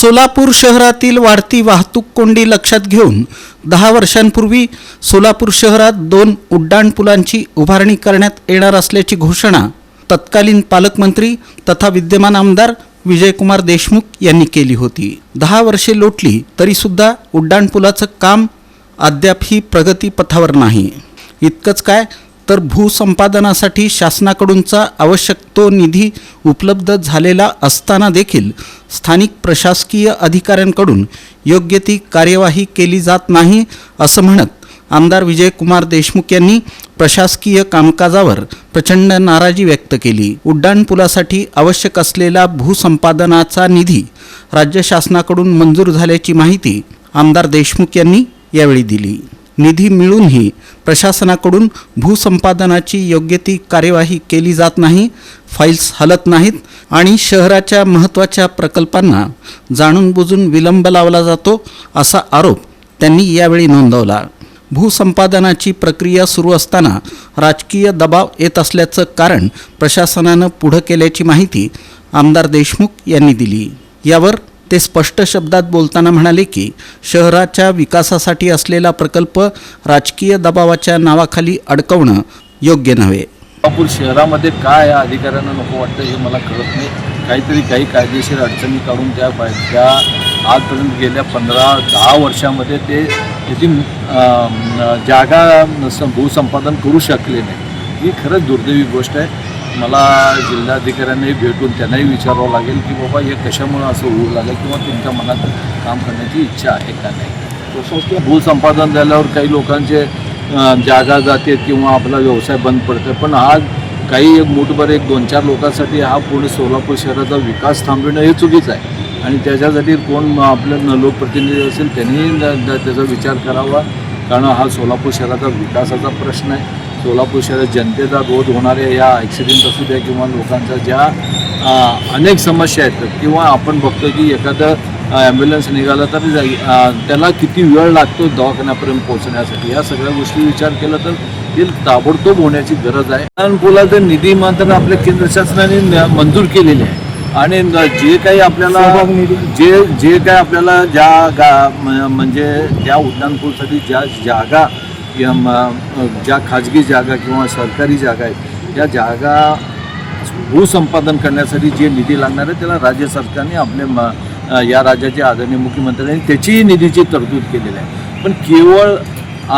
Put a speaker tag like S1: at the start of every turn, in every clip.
S1: सोलापूर शहरातील वाढती वाहतूक कोंडी लक्षात घेऊन दहा वर्षांपूर्वी सोलापूर शहरात दोन उड्डाणपुलांची उभारणी करण्यात येणार असल्याची घोषणा तत्कालीन पालकमंत्री तथा विद्यमान आमदार विजयकुमार देशमुख यांनी केली होती. दहा वर्षे लोटली तरीसुद्धा उड्डाणपुलाचं काम अद्यापही प्रगतीपथावर नाही. इतकंच काय तर भूसंपादनासाठी शासनाकडूनचा आवश्यक तो निधी उपलब्ध झालेला असताना देखील स्थानिक प्रशासकीय अधिकाऱ्यांकडून योग्य ती कार्यवाही केली जात नाही असं म्हणत आमदार विजयकुमार देशमुख यांनी प्रशासकीय कामकाजावर प्रचंड नाराजी व्यक्त केली. उड्डाणपुलासाठी आवश्यक असलेला भूसंपादनाचा निधी राज्य शासनाकडून मंजूर झाल्याची माहिती आमदार देशमुख यांनी यावेळी दिली. निधी मिळूनही प्रशासनाकडून भूसंपादनाची योग्य ती कार्यवाही केली जात नाही फाईल्स हलत नाहीत आणि शहराच्या महत्त्वाच्या प्रकल्पांना जाणून बुजून विलंब लावला जातो असा आरोप त्यांनी यावेळी नोंदवला. भूसंपादनाची प्रक्रिया सुरू असताना राजकीय दबाव येत असल्याचं कारण प्रशासनानं पुढं केल्याची माहिती आमदार देशमुख यांनी दिली. यावर ते स्पष्ट शब्दात बोलताना म्हणाले की शहराच्या विकासासाठी असलेला प्रकल्प राजकीय दबावाच्या नावाखाली अडकवणं योग्य नव्हे.
S2: कोल्हापूर शहरामध्ये काय या अधिकाऱ्यांना नको वाटतं हे मला कळत नाही. काहीतरी काही कायदेशीर अडचणी काढून त्या त्या आजपर्यंत गेल्या पंधरा दहा वर्षामध्ये ते त्याची जागा भूसंपादन करू शकले नाही. ही खरंच दुर्दैवी गोष्ट आहे. मला जिल्हाधिकाऱ्यांनाही भेटून त्यांनाही विचारावं लागेल की बाबा हे कशामुळं असं होऊ लागेल किंवा तुमच्या मनात काम करण्याची इच्छा आहे का नाही? भूसंपादन झाल्यावर काही लोकांचे जागा जाते किंवा आपला व्यवसाय बंद पडतो पण आज काही एक मूठभर एक दोन चार लोकांसाठी हा पूर्ण सोलापूर शहराचा विकास थांबविणं हे चुकीचं आहे. आणि त्याच्यासाठी कोण आपलं लोकप्रतिनिधी असेल त्यांनी त्याचा विचार करावा. कारण हा सोलापूर शहराचा विकासाचा प्रश्न आहे. सोलापूर शहरात जनतेचा रोध होणाऱ्या या ॲक्सिडेंट असू द्या किंवा लोकांच्या ज्या अनेक समस्या आहेत किंवा आपण बघतो की एखादं ॲम्ब्युलन्स निघाला तर त्याला किती वेळ लागतो दवाखान्यापर्यंत पोहोचण्यासाठी? या सगळ्या गोष्टी विचार केला तर ते ताबडतोब होण्याची गरज आहे. कारण पुलाचं निधी मात्र आपल्या केंद्र शासनाने मंजूर केलेले आहे आणि जे काही आपल्याला जे जे काही आपल्याला ज्या गा म्हणजे त्या उड्डाणपूलसाठी ज्या जागा या ज्या खाजगी जागा किंवा सरकारी जागा आहेत या जागा भूसंपादन करण्यासाठी जे निधी लागणार आहे त्याला राज्य सरकारने आपले म या राज्याचे आदरणीय मुख्यमंत्र्यांनी त्याचीही निधीची तरतूद केलेली आहे. पण केवळ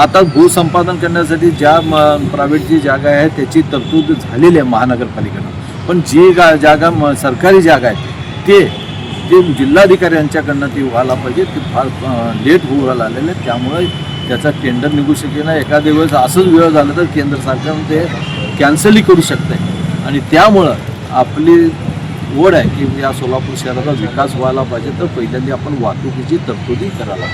S2: आता भूसंपादन करण्यासाठी ज्या म प्रायव्हेट जी जागा आहे त्याची तरतूद झालेली आहे महानगरपालिकेनं. पण जी गा जागा म सरकारी जागा आहे ते जे जिल्हाधिकाऱ्यांच्याकडनं ती व्हायला पाहिजे ते फार लेट होऊ आलेलं आहे त्यामुळे त्याचा टेंडर निघू शकेल ना एखाद्या वेळेस असंच वेळ झालं तर केंद्र सरकारनं ते कॅन्सलही करू शकते आणि त्यामुळं आपली ओढ आहे की या सोलापूर शहराचा विकास व्हायला पाहिजे तर पहिल्यांदा आपण वाहतुकीची तरतुदी करायला